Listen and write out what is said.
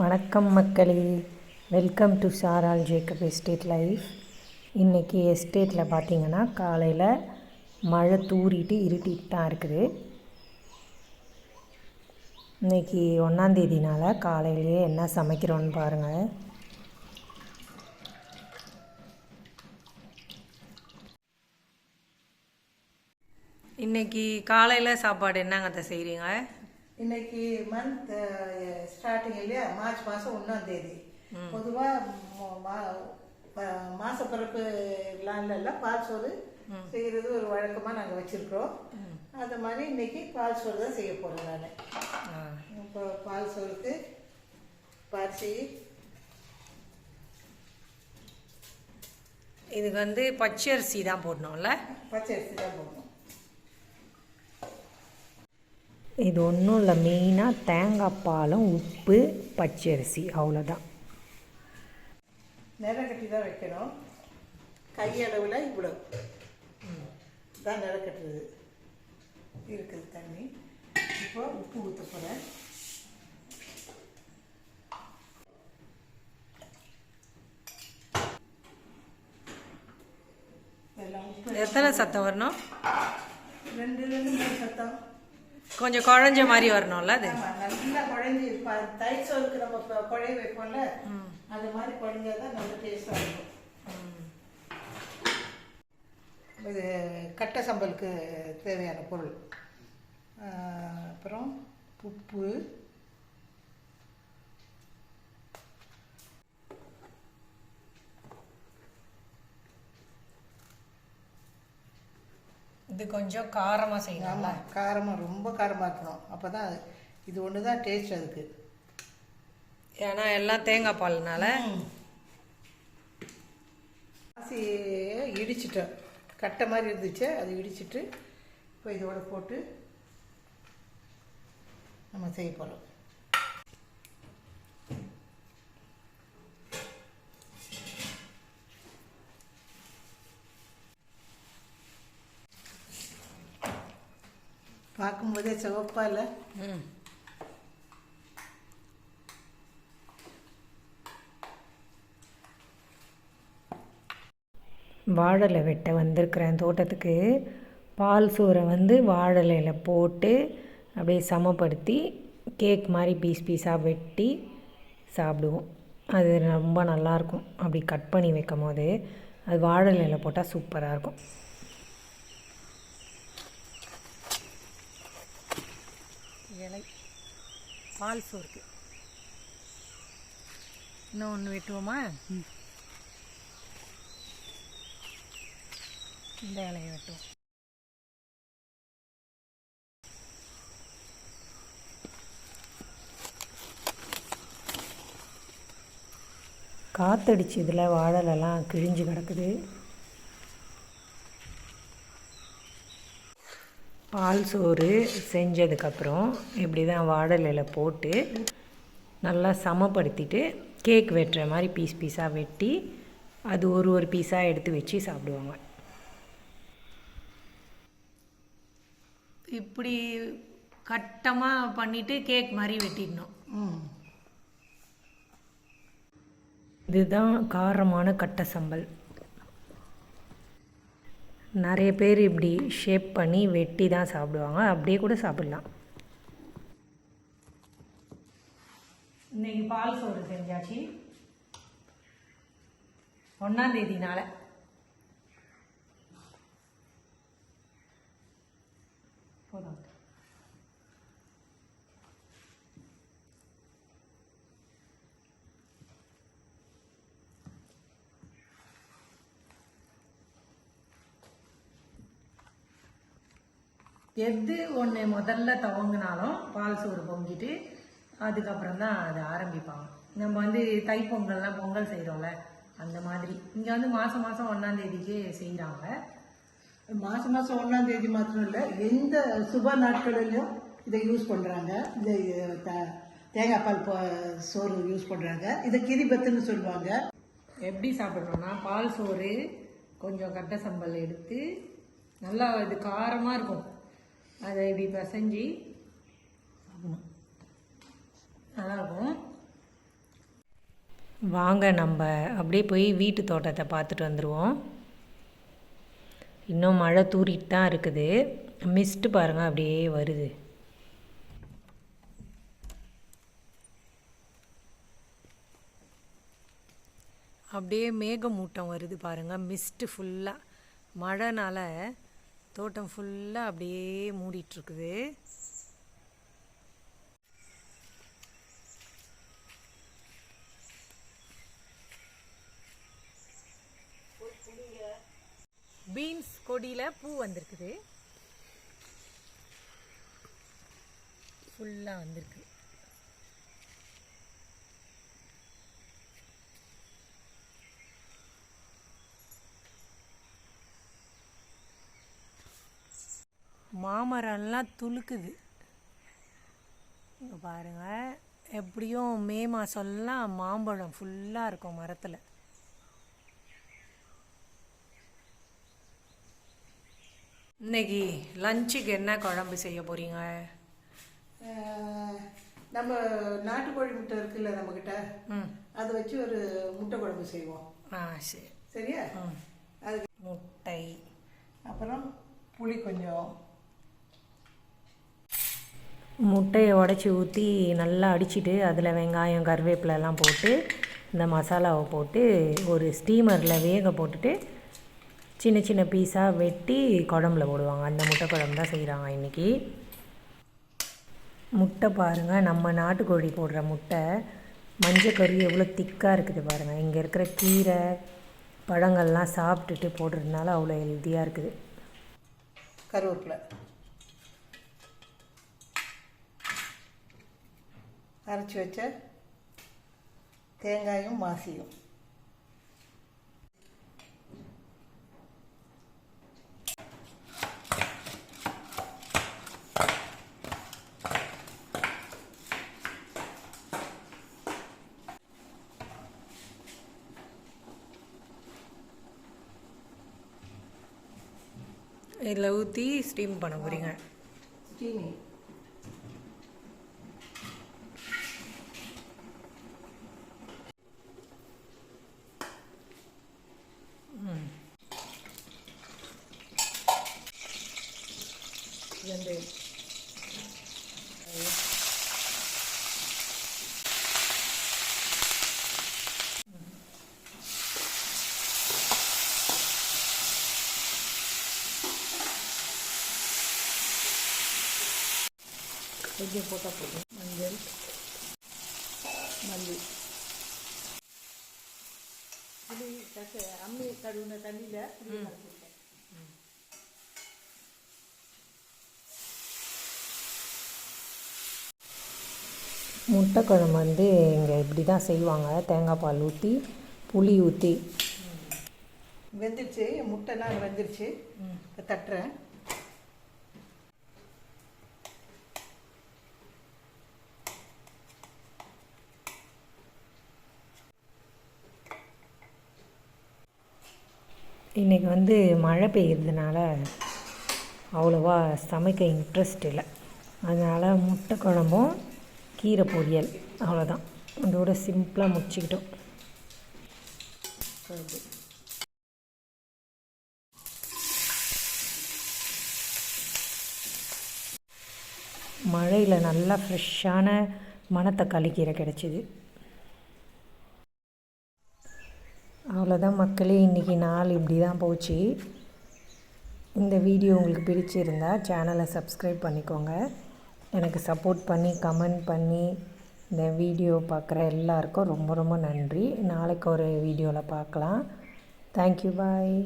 வணக்கம் மக்களே. Welcome to Saral Jacob estate life இன்றைக்கி எஸ்டேட்டில் பார்த்தீங்கன்னா காலையில் மழை தூறிட்டு இருட்டிட்டு தான் இருக்குது. இன்றைக்கி ஒன்றாந்தேதினால காலையிலேயே என்ன சமைக்கிறோன்னு பாருங்கள் இன்னைக்கு காலையில் சாப்பாடு என்னங்க அதை செய்கிறீங்க இன்னைக்கு மந்த் ஸ்டார்டிங் இல்லையா? மார்ச் மாதம் ஒன்றாம் தேதி. பொதுவாக மாச பிறப்பு இல்லைல்ல பால் சோறு செய்கிறது ஒரு வழக்கமாக நாங்கள் வச்சுருக்கிறோம். அது மாதிரி இன்னைக்கு பால் சோறு தான் செய்ய போகிறேன் நான். இப்போ பால் சோறுக்கு பரிசி. இதுக்கு வந்து பச்சரிசி தான் போடணும்ல? பச்சை அரிசி தான் போடணும். இது ஒன்றும் இல்லை மெயினாக தேங்காய் பாலும் உப்பு பச்சரிசி அவ்வளோதான் நிறக்கட்டி தான் வைக்கணும். கையளவில் இவ்வளோ தான் நிறக்கட்டுறது இருக்குது தண்ணி. இப்போ உப்பு ஊற்ற போகிறேன் எல்லாம் உப்பு எத்தனை சத்தம் வரணும்? ரெண்டு ரெண்டு சத்தம். கொஞ்சம் குழஞ்ச மாதிரி வரணும்ல அது? நல்லா குழஞ்சி தயிர் சோறுக்கு நம்ம குழைய வைப்போம்ல அது மாதிரி குழஞ்சாதான் நல்ல டேஸ்டாக இருக்கும். இது கட்டை சம்பலுக்கு தேவையான பொருள். அப்புறம் உப்பு இது கொஞ்சம் காரமாக செய்யணும் ஆமாம் காரமாக ரொம்ப காரமாக இருக்கணும். அப்போ தான் இது ஒன்று தான் டேஸ்ட் அதுக்கு. ஏன்னா எல்லாம் தேங்காய் பால்னால. அரிசியை இடிச்சிட்டோம். கட்டை மாதிரி இருந்துச்சு. அதை இடிச்சிட்டு இப்போ இதோட போட்டு நம்ம செய்ய போகிறோம் பார்க்கும்போதே சிவப்பா இல்லை. ம். வாழலை வெட்ட வந்திருக்கிறேன் தோட்டத்துக்கு. பால் சோறை வந்து வாழலையில் போட்டு அப்படியே சமப்படுத்தி கேக் மாதிரி பீஸ் பீஸாக வெட்டி சாப்பிடுவோம். அது ரொம்ப நல்லாயிருக்கும் அப்படி கட் பண்ணி வைக்கும் போது அது வாழலையில் போட்டால் சூப்பராக இருக்கும். இலை. பால் சோறுக்கு. இன்னும் ஒன்று வெட்டுவோமா? இந்த இலையை வெட்டுவோம். காத்தடிச்சு இதில் வாழலெல்லாம் கிழிஞ்சு கிடக்குது. பால் சோறு செஞ்சதுக்கப்புறம் இப்படி தான் வாழலையில் போட்டு நல்லா சமப்படுத்திட்டு கேக் வெட்டுற மாதிரி பீஸ் பீஸாக வெட்டி அது ஒரு ஒரு பீஸாக எடுத்து வச்சு சாப்பிடுவாங்க. இப்படி கட்டமாக பண்ணிவிட்டு கேக் மாதிரி வெட்டிடணும். ம். இதுதான் காரமான கட்டை சம்பல். நிறைய பேர் இப்படி ஷேப் பண்ணி வெட்டி தான் சாப்பிடுவாங்க. அப்படியே கூட சாப்பிடலாம். இன்னைக்கு பால் சோறு செஞ்சாச்சு. ஒன்றாந்தேதினால எது ஒன்று முதல்ல துவங்கினாலும் பால் சோறு பொங்கிட்டு அதுக்கப்புறம் தான் அதை ஆரம்பிப்பாங்க. நம்ம வந்து தைப்பொங்கல்லாம் பொங்கல் செய்கிறோம்ல அந்த மாதிரி. இங்கே வந்து மாதம் மாதம் ஒன்றாம் தேதிக்கு செய்கிறாங்க மாதம் மாதம் ஒன்றாம் தேதி மாத்திரம் இல்லை எந்த சுப நாட்களிலும் இதை யூஸ் பண்ணுறாங்க இந்த த- தேங்காய் பால் சோறு யூஸ் பண்ணுறாங்க இதை கிரிபத்துன்னு சொல்லுவாங்க. எப்படி சாப்பிட்றோம்னா பால் சோறு கொஞ்சம் கட்டை சம்பல் எடுத்து நல்லா இது காரமாக இருக்கும். அதை இப்படி பிசைஞ்சு சாப்பிடணும். நல்லாயிருக்கும். வாங்க நம்ம அப்படியே போய் வீட்டு தோட்டத்தை பார்த்துட்டு வந்துடுவோம் இன்னும் மழை தூரிட்டு தான் இருக்குது. மிஸ்ட்டு பாருங்கள் அப்படியே வருது. அப்படியே மேகமூட்டம் வருது பாருங்கள் மிஸ்ட்டு ஃபுல்லாக மழைனால தோட்டம் ஃபுல்லாக அப்படியே மூடிட்டுருக்குது. பீன்ஸ் கொடியில் பூ வந்திருக்குது. ஃபுல்லாக வந்திருக்கு. மாமரம்லாம் துளுக்குது. இங்கே பாருங்கள் எப்படியும் மே மாதம்லாம் மாம்பழம் ஃபுல்லாக இருக்கும் மரத்தில். இன்னைக்கு லஞ்சுக்கு என்ன குழம்பு செய்ய போகிறீங்க நம்ம நாட்டுக்கோழி முட்டை இருக்குல்ல நம்மக்கிட்ட ம். அதை வச்சு ஒரு முட்டை குழம்பு செய்வோம். ஆ சரி. சரியா? அதுக்கு முட்டை. அப்புறம் புளி கொஞ்சம் முட்டையை உடச்சி ஊற்றி நல்லா அடிச்சுட்டு அதில் வெங்காயம் கருவேப்பிலை எல்லாம் போட்டு இந்த மசாலாவை போட்டு ஒரு ஸ்டீமரில் வேக போட்டுட்டு சின்ன சின்ன பீஸாக வெட்டி குழம்புல போடுவாங்க. அந்த முட்டை குழம்பு தான் செய்கிறாங்க இன்றைக்கி முட்டை பாருங்கள் நம்ம நாட்டுக்கோழி போடுற முட்டை. மஞ்சக்கறி எவ்வளோ திக்காக இருக்குது பாருங்கள் இங்கே இருக்கிற கீரை பழங்கள்லாம் சாப்பிட்டுட்டு போடுறதுனால அவ்வளோ ஹெல்த்தியாக இருக்குது. கருவேப்பிலை. அரைச்சி வச்ச தேங்காயும் மாசியும். இதில் ஊற்றி ஸ்டீம் பண்ண போகிறீங்க ஸ்டீமி yan din. Ayan. Lagyan po tapos. Mandel. Mali. Karuna tadi Hmm. முட்டை குழம்பு வந்து இங்கே இப்படி தான் செய்வாங்க. தேங்காய் பால் ஊற்றி புளி ஊற்றி வெந்துருச்சு. முட்டைலாம் வெந்துருச்சு. தட்டுறேன். இன்றைக்கி வந்து மழை பெய்யறதுனால அவ்வளோவா சமைக்க இன்ட்ரெஸ்ட் இல்லை. அதனால் முட்டை குழம்பும் கீரை பொரியல். அவ்வளோதான் அதோட சிம்பிளாக முடிச்சுக்கிட்டோம். மழையில் நல்லா ஃப்ரெஷ்ஷான மணத்தக்காளி கீரை கிடச்சிது. அவ்வளோதான் மக்களே இன்றைக்கி நாள் இப்படி தான் போச்சு. இந்த வீடியோ உங்களுக்கு பிடிச்சிருந்தா சேனலை சப்ஸ்கிரைப் பண்ணிக்கோங்க. எனக்கு சப்போர்ட் பண்ணி கமெண்ட் பண்ணி இந்த வீடியோ பார்க்குற எல்லாருக்கும் ரொம்ப ரொம்ப நன்றி. நாளைக்கு ஒரு வீடியோவில் பார்க்கலாம். Thank you bye